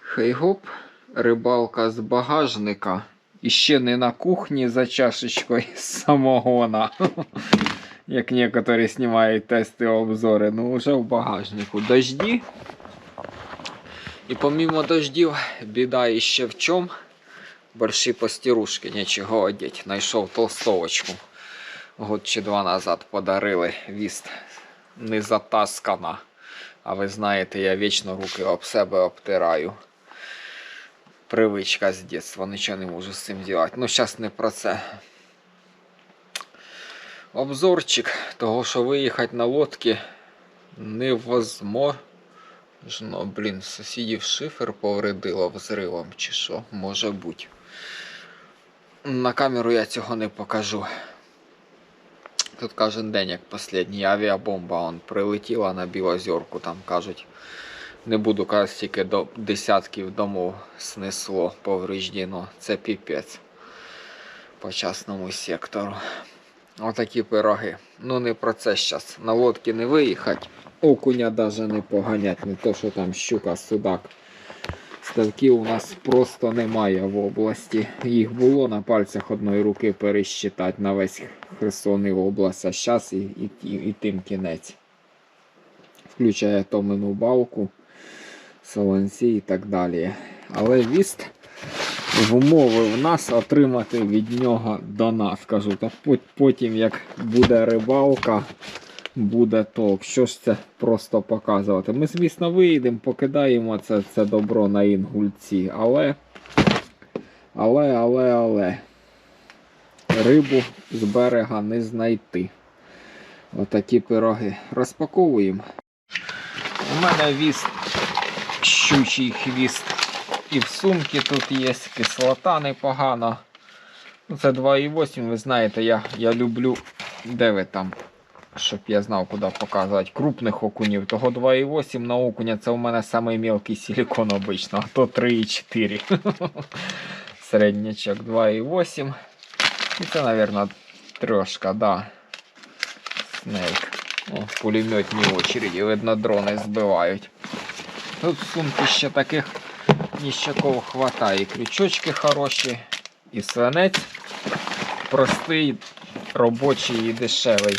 Хей-гоп, рибалка з багажника. І ще не на кухні за чашечкою самогона. Як некоторі знімають тести обзори, ну вже в багажнику. Дожді. І помимо дождів, біда іще в чому. Борщі постірушки нічого одіть. Найшов толстовочку. Год чи два назад подарили віст не затаскана. А ви знаєте, я вічно руки об себе обтираю. Привичка з дитинства, нічого не можу з цим зробити. Ну, зараз не про це. Обзорчик того, що виїхати на лодці невозможно. Блін, сусідів шифер повредило взривом чи що, може бути. На камеру я цього не покажу. Тут кожен день, як останній, авіабомба он прилетіла на Білозерку, там кажуть. Не буду казати, тільки до десятків домов снесло, повреждено. Це піпець по частному сектору. Отакі пироги. Ну не про це зараз. На лодці не виїхати. Окуня навіть не поганять, не то, що там щука, судак. Ставків у нас просто немає в області. Їх було на пальцях одної руки пересчитати на весь Херсон і область, а зараз і, і, і, і тим кінець. Включає Томину балку, Солонці і так далі. Але віст вмовив нас отримати від нього донат. Кажу, та потім, як буде рибалка, буде толк. Що ж це просто показувати? Ми, звісно, виїдемо, покидаємо це, це добро на інгульці, але. Але, але, але. Рибу з берега не знайти. Отакі пироги. Розпаковуємо. У мене віст щучий хвіст. І в сумці тут є кислота непогана. Це 2,8, ви знаєте, я, я люблю. Де ви там? Щоб я знав, куди показувати. Крупних окунів. Того 2,8 на окуня це у мене самий мелкий силикон обично, а то 3,4. Середнячок 2,8. І це, мабуть, трошка, да. Снейк. О, пулеметні очереди, видно, дрони збивають. Тут в сумці ще таких ніщаков хватає. І крючочки хороші, і свинець простий, робочий і дешевий.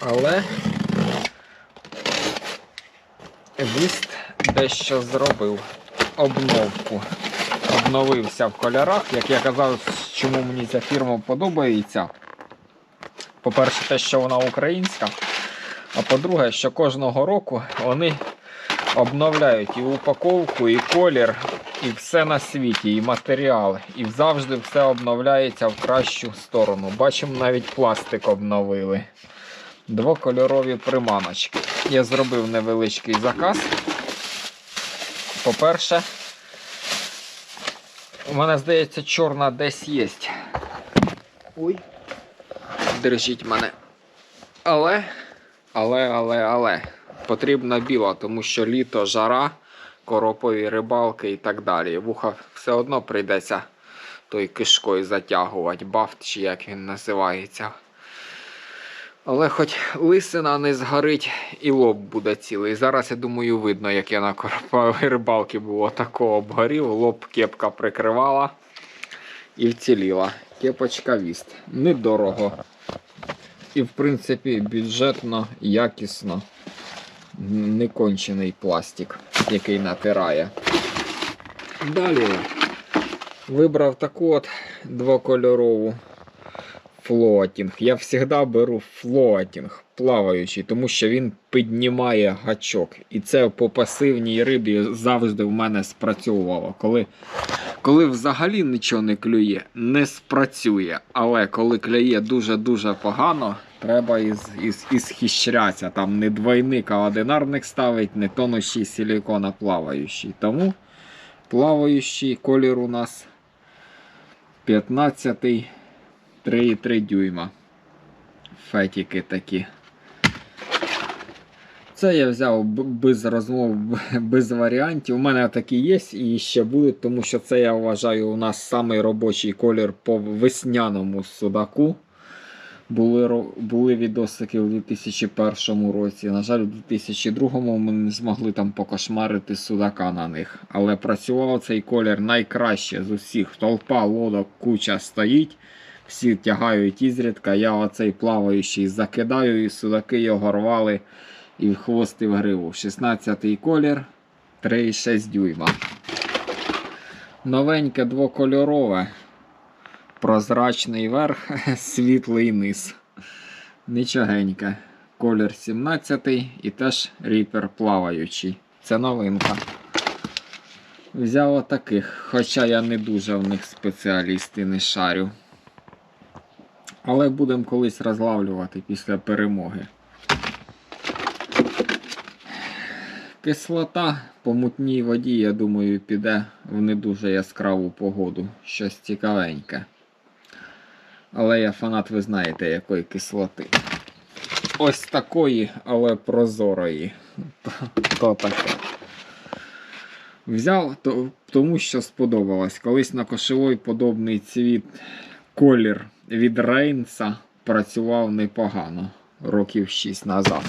Але віст дещо зробив обновку. Обновився в кольорах. Як я казав, чому мені ця фірма подобається. По-перше, те, що вона українська. А по-друге, що кожного року вони обновляють і упаковку, і колір, і все на світі, і матеріал. І завжди все обновляється в кращу сторону. Бачимо, навіть пластик обновили. Двокольорові приманочки. Я зробив невеличкий заказ. По-перше, у мене здається, чорна десь є. Ой. Держіть мене. Але, але, але, але. Потрібна біла, тому що літо, жара, коропові рибалки і так далі. Вуха все одно прийдеться той кишкою затягувати, бафт чи як він називається. Але хоч лисина не згорить і лоб буде цілий. Зараз, я думаю, видно, як я на короповій рибалці було такого обгорів, лоб кепка прикривала і вціліла. Кепочка віст. Недорого. І, в принципі, бюджетно, якісно. Некончений пластик, який натирає. Далі вибрав таку от двокольорову флотінг. Я завжди беру флотінг плаваючий, тому що він піднімає гачок. І це по пасивній рибі завжди в мене спрацьовувало. Коли, коли взагалі нічого не клює, не спрацює. Але коли клює дуже-дуже погано, треба із, із, ісхищрятися. Там не двойник, а одинарник ставить, не тонущий силикон, а плаваючий. Тому плаваючий колір у нас 15 3,3 дюйма. Фетіки такі. Це я взяв без розмов, без варіантів. У мене такі є і ще будуть, тому що це я вважаю у нас самий робочий колір по весняному судаку. Були, були відосики у 2001 році. На жаль, у 2002 ми не змогли там покошмарити судака на них. Але працював цей колір найкраще з усіх. Толпа лодок куча стоїть, всі тягають ізрідка. Я оцей плаваючий закидаю, і судаки його рвали і в хвост і в гриву. 16-й колір 3,6 дюйма. Новеньке двокольорове. Прозрачний верх, світлий низ. Нічогеньке. Колір 17 і теж ріпер плаваючий. Це новинка. Взяв отаких, хоча я не дуже в них спеціаліст і не шарю. Але будемо колись розлавлювати після перемоги. Кислота по мутній воді, я думаю, піде в не дуже яскраву погоду. Щось цікавеньке. Але я фанат, ви знаєте, якої кислоти. Ось такої, але прозорої. То, то таке. Взяв, то, тому що сподобалось. Колись на кошовий подобний цвіт колір від Рейнса працював непогано років 6 назад.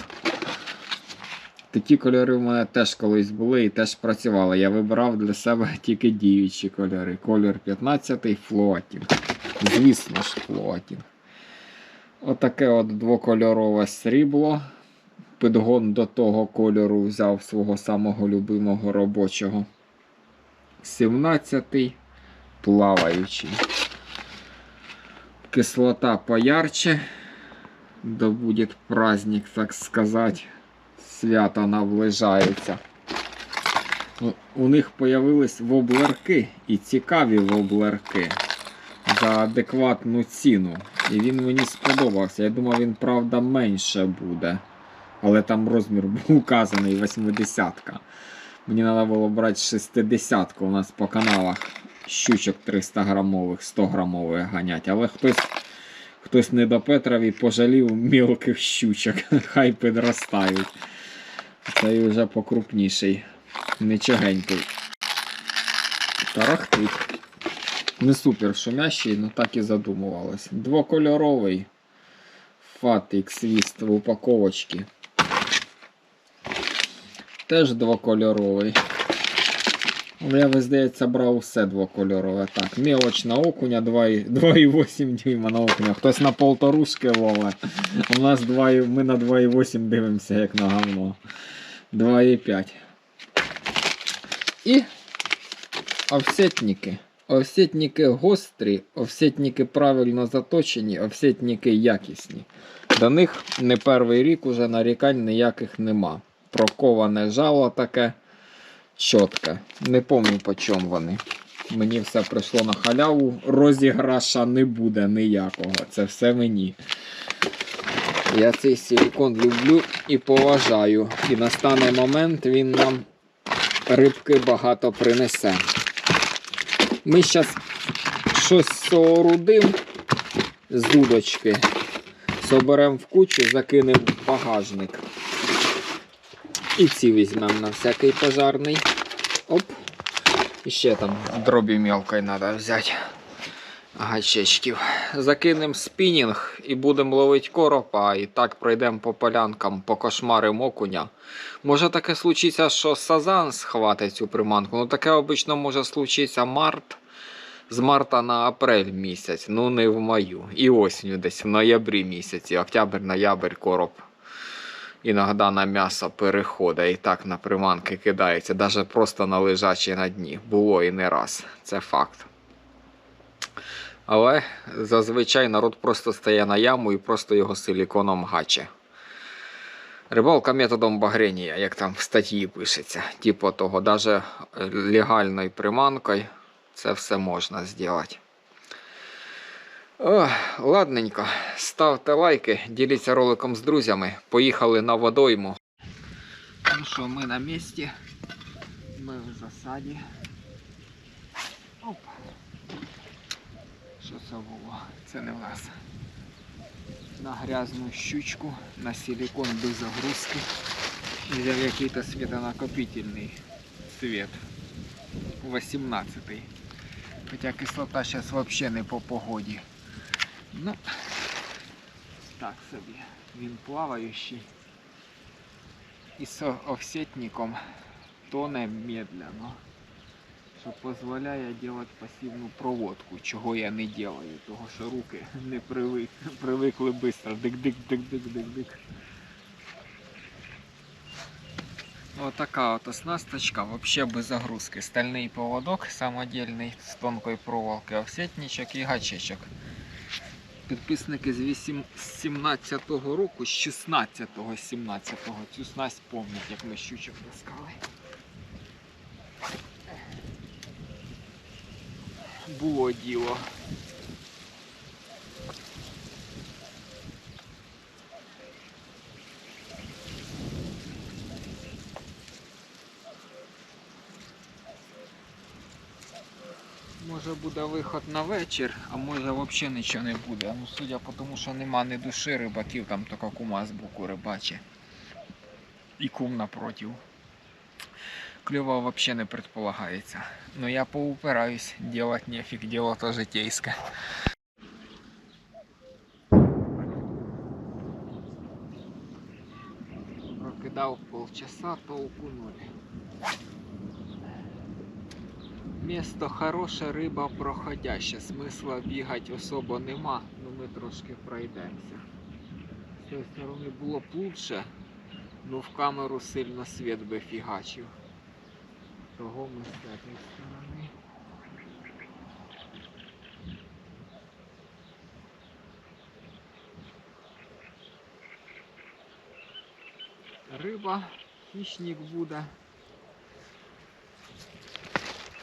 Такі кольори в мене теж колись були і теж працювали. Я вибирав для себе тільки діючі кольори. Колір 15 флотінг. Звісно ж, флотінг. Отаке от двокольорове срібло. Підгон до того кольору взяв свого самого любимого робочого. 17 плаваючий. Кислота поярче. Да будет праздник, так сказать. Свято наближається. Ну, У них появились воблерки і цікаві воблерки за адекватну ціну. І він мені сподобався. Я думав, він, правда, менше буде. Але там розмір був указаний 80-ка. Мені треба було брати 60-ку. У нас по каналах щучок 300 грамових, 100 грамових ганять. Але хтось, хтось не до Петрові пожалів мілких щучок. Хай підростають. Цей вже покрупніший. Нічогенький. Тарахтить. Не супер шумящий, але так і задумувалось. Двокольоровий Фатик свіст в упаковочці. Теж двокольоровий. Я, ви, здається, брав все двокольорове. Так, мелоч на окуня 2,8 2,8 дюйма на окуня. Хтось на полторушки лове. У нас 2, ми на 2,8 дивимося, як на говно. 2,5. І офсетники. Офсетники гострі, офсетники правильно заточені, офсетники якісні. До них не перший рік уже нарікань ніяких нема. Проковане жало таке чітке. Не пам'ятаю по чому вони. Мені все прийшло на халяву. Розіграша не буде ніякого. Це все мені. Я цей силікон люблю і поважаю. І настане момент він нам рибки багато принесе. Ми зараз щось соорудимо з удочки. Соберемо в кучу, закинемо в багажник. І ці візьмемо на всякий пожарний. Оп. І ще там дробі мелкої треба взяти. Гачечків. Закинемо спінінг і будемо ловити коропа. І так пройдемо по полянкам, по кошмарим окуня. Може таке случиться, що сазан схватить цю приманку. Ну таке обично може случитися март. З марта на апрель місяць, ну не в маю. І осінню десь в ноябрі місяці, октябрь, ноябрь, короб. Іноді на м'ясо переходить і так на приманки кидається, навіть просто на лежачі на дні. Було і не раз. Це факт. Але зазвичай народ просто стає на яму і просто його силіконом гаче. Рибалка методом багрення, як там в статті пишеться. Типу того, навіть легальною приманкою це все можна зробити. О, ладненько. Ставте лайки, діліться роликом з друзями. Поїхали на водойму. Ну що, ми на місці. Ми в засаді. Оп. Що це було? Це не в нас. На грязну щучку, на силикон без загрузки. Взяв який-то светонакопительний цвет. 18 Хоча кислота зараз взагалі не по погоді. Ну, так собі. Він плаваючий. І з офсетником тоне медленно. Що дозволяє робити пасивну проводку, чого я не делаю, того що руки не привик, привикли швидко. Дик-дик-дик-дик-дик-дик. Отака от оснасточка, вообще без загрузки. Стальний поводок самодільний з тонкої проволоки, офсетничок і гачечок. Підписники з 8, 17-го року, з 16-го, 17-го цю снасть помнять, як ми щучок таскали. Було діло. Може буде виход на вечір, а може взагалі нічого не буде. Ну, судя по тому, що нема ні душі рибаків, там тільки кума з боку рибачить. І кум напротив. Кльова взагалі не предполагається. Но я поупираюсь, делать нефиг, дело то житейское. Прокидав полчаса, толку ноль. Место хороше, риба проходяща. Смисла бігати особо нема, ну ми трошки пройдемося. З цієї сторони було б лучше, ну в камеру сильно світ би фігачив. Того ми з цієї сторони. Риба, хищник буде.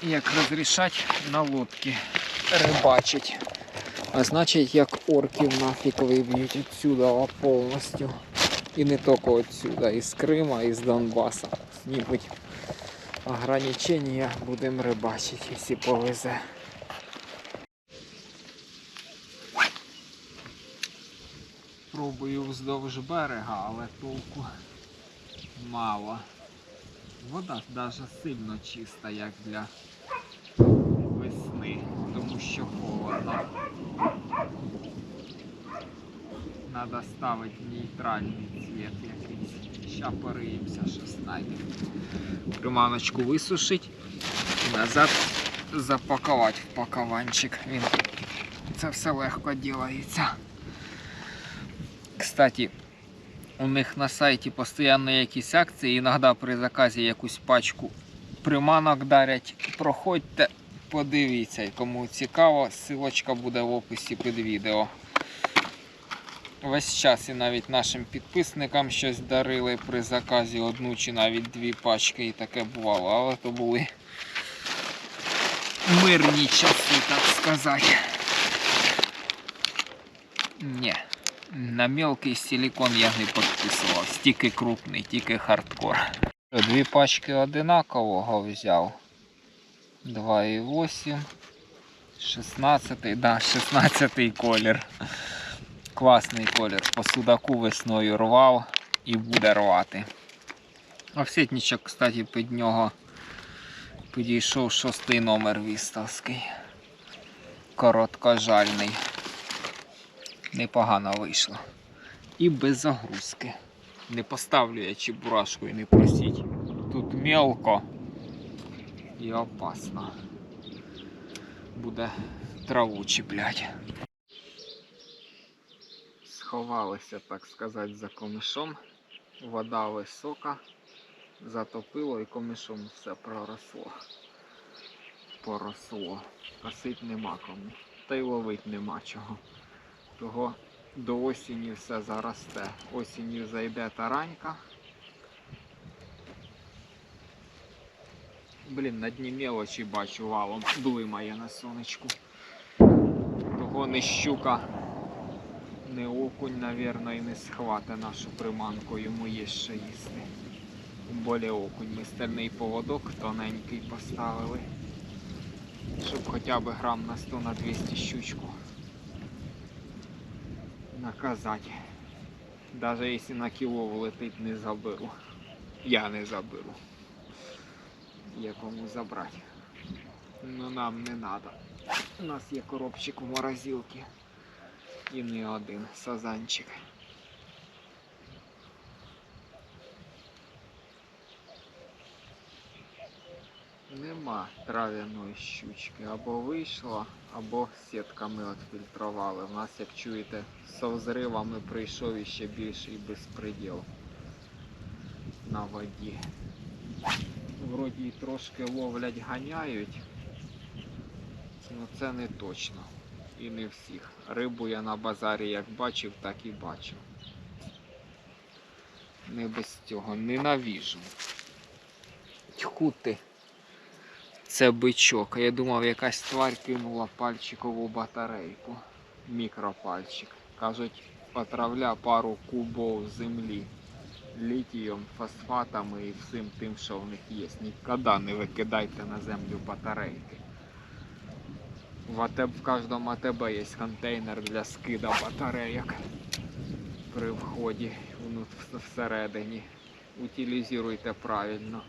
Як розрішать на лодки рибачить. А значить, як орків нафіг виб'ють відсюди повністю. І не тільки відсюди, із Крима, і з Донбаса. Знімуть ограничення, будемо рибачити, якщо повезе. Пробую вздовж берега, але толку мало. Вода навіть сильно чиста, як для весни, тому що холодно. Надо ставити нейтральний цвет якийсь. Ща пориємося, що знайдемо. Приманочку висушить і назад запакувати в пакованчик. Це все легко ділається. Кстати, у них на сайті постійно якісь акції, іноді при заказі якусь пачку приманок дарять. Проходьте, подивіться, кому цікаво, ссылочка буде в описі під відео. Весь час і навіть нашим підписникам щось дарили при заказі одну чи навіть дві пачки і таке бувало, але то були мирні часи, так сказати. Ні. На мелкий силикон я не підписував. Тільки крупний, тільки хардкор. Дві пачки одинакового взяв. 2,8. 16, да, 16 колір. Класний колір. По судаку весною рвав і буде рвати. Офсетничок, кстати, під нього підійшов шостий номер віставський. Короткожальний непогано вийшло. І без загрузки. Не поставлю я чебурашку і не просіть. Тут мелко і опасно. Буде траву чіплять. Сховалися, так сказати, за комишом. Вода висока, затопило і комишом все проросло. Поросло. Косить нема кому. Та й ловить нема чого. Того до осені все заросте. Осінню зайде таранька. Блін, на дні мелочі бачу валом. Блимає на сонечку. Того не щука, не окунь, навірно, і не схвате нашу приманку, йому є що їсти. Болі окунь. Ми стальний поводок тоненький поставили. Щоб хоча б грам на 100 на 200 щучку наказати. Даже якщо на кіло влетить, не заберу. Я не заберу. Якому забрати. Ну нам не треба. У нас є коробчик в морозилці. І не один сазанчик. Нема трав'яної щучки. Або вийшла, або сітками відфільтрували. У нас, як чуєте, з взривами прийшов іще більший безпреділ на воді. Вроді трошки ловлять, ганяють. Ну це не точно. І не всіх. Рибу я на базарі як бачив, так і бачив. Не без цього. Ненавіжу. Тьху ти. Це бичок. Я думав, якась тварь кинула пальчикову батарейку. Мікропальчик. Кажуть, отравля пару кубов землі літієм, фосфатами і всім тим, що в них є. Ніколи не викидайте на землю батарейки. В, АТБ, в кожному АТБ є контейнер для скида батарейок при вході всередині. Утилізуйте правильно.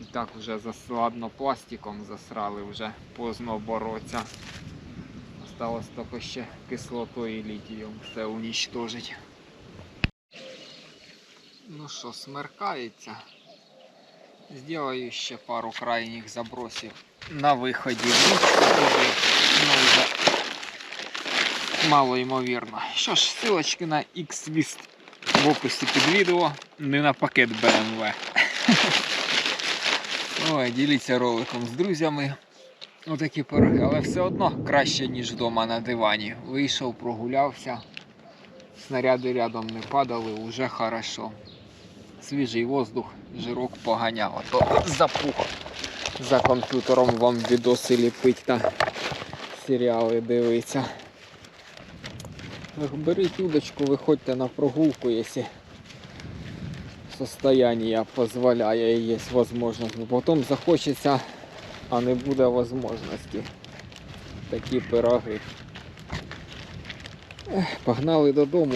І так вже зас... ладно пластиком засрали, вже поздно бороться. Осталось тільки ще кислотою і літієм все унічтожить. Ну що, смеркається. Сделаю ще пару крайніх забросів на виході туди. Ну, вже мало ймовірно. Що ж, ссылочки на X-List в описі під відео, не на пакет BMW. Ой, діліться роликом з друзями. Отакі пироги, але все одно краще, ніж вдома на дивані. Вийшов, прогулявся. Снаряди рядом не падали, уже хорошо. Свіжий воздух, жирок поганяв, а то запух. За комп'ютером вам відоси ліпить та серіали дивиться. Беріть удочку, виходьте на прогулку, якщо состояние дозволяє і є можливість. Бо потім захочеться, а не буде можливості. Такі пироги. Погнали додому.